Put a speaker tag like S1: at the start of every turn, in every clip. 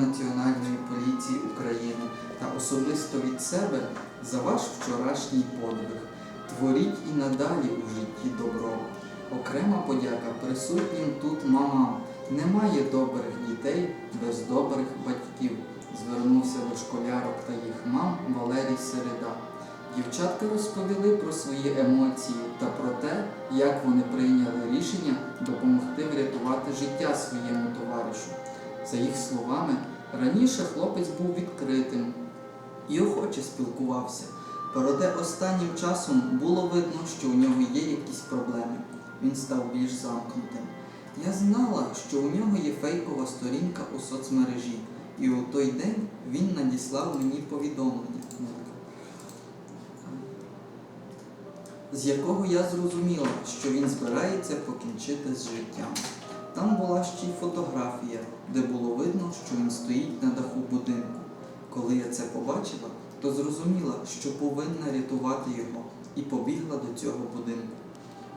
S1: Національної поліції України та особисто від себе за ваш вчорашній подвиг. Творіть і надалі у житті добро. Окрема подяка присутнім тут мамам. Немає добрих дітей без добрих батьків. Звернувся до школярок та їх мам Валерій Середа. Дівчатка розповіли про свої емоції та про те, як вони прийняли рішення допомогти врятувати життя своєму товаришу. За їх словами, раніше хлопець був відкритим і охоче спілкувався. Проте останнім часом було видно, що у нього є якісь проблеми. Він став більш замкнутим. Я знала, що у нього є фейкова сторінка у соцмережі, і у той день він надіслав мені повідомлення, з якого я зрозуміла, що він збирається покінчити з життям. Там була ще й фотографія, де було видно, що він стоїть на даху будинку. Коли я це побачила, то зрозуміла, що повинна рятувати його, і побігла до цього будинку.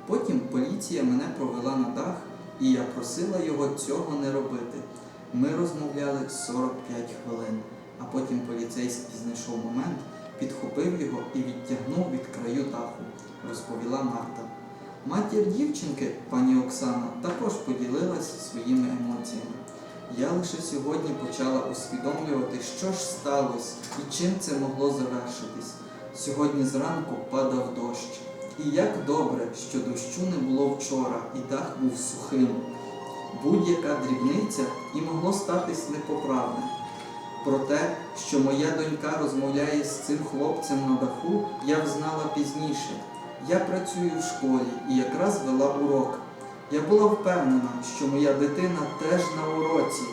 S1: Потім поліція мене провела на дах, і я просила його цього не робити. Ми розмовляли 45 хвилин, а потім поліцейський знайшов момент, підхопив його і відтягнув від краю даху, розповіла Марта. Матір дівчинки, пані Оксана, також поділилась своїми емоціями. Я лише сьогодні почала усвідомлювати, що ж сталося і чим це могло завершитись. Сьогодні зранку падав дощ. І як добре, що дощу не було вчора, і дах був сухим. Будь-яка дрібниця і могло статись непоправне. Про те, що моя донька розмовляє з цим хлопцем на даху, я взнала пізніше. Я працюю в школі і якраз вела урок. Я була впевнена, що моя дитина теж на уроці.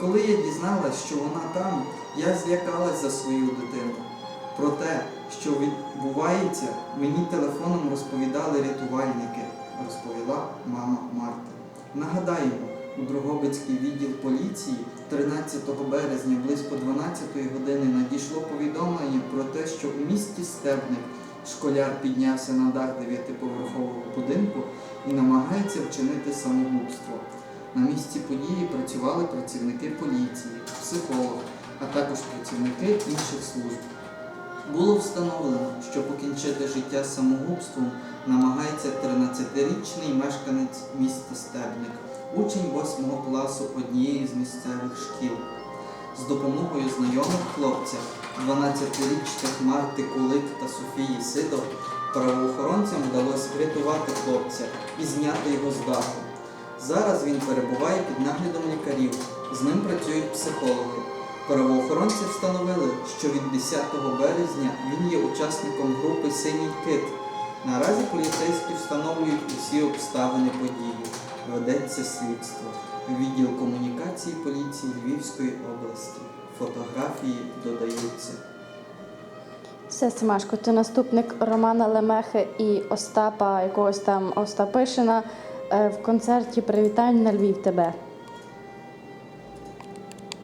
S1: Коли я дізналась, що вона там, я злякалась за свою дитину. Про те, що відбувається, мені телефоном розповідали рятувальники, розповіла мама Марти. Нагадаємо, у Дрогобицький відділ поліції 13 березня близько 12 години надійшло повідомлення про те, що у місті Стебник школяр піднявся на дах дев'ятиповерхового будинку і намагається вчинити самогубство. На місці події працювали працівники поліції, психолог, а також працівники інших служб. Було встановлено, що покінчити життя самогубством намагається 13-річний мешканець міста Стебник, учень 8 класу однієї з місцевих шкіл. З допомогою знайомих хлопця, 12-річних Марти Кулик та Софії Сидор, правоохоронцям вдалося врятувати хлопця і зняти його з даху. Зараз він перебуває під наглядом лікарів, з ним працюють психологи. Правоохоронці встановили, що від 10 березня він є учасником групи Синій кит. Наразі поліцейські встановлюють усі обставини події. Ведеться слідство. Відділ комунікації поліції Львівської області. Фотографії додаються.
S2: Все, Семашко, ти наступник Романа Лемехи і Остапа, якогось там Остапишина е, в концерті Привітань на Львів тебе.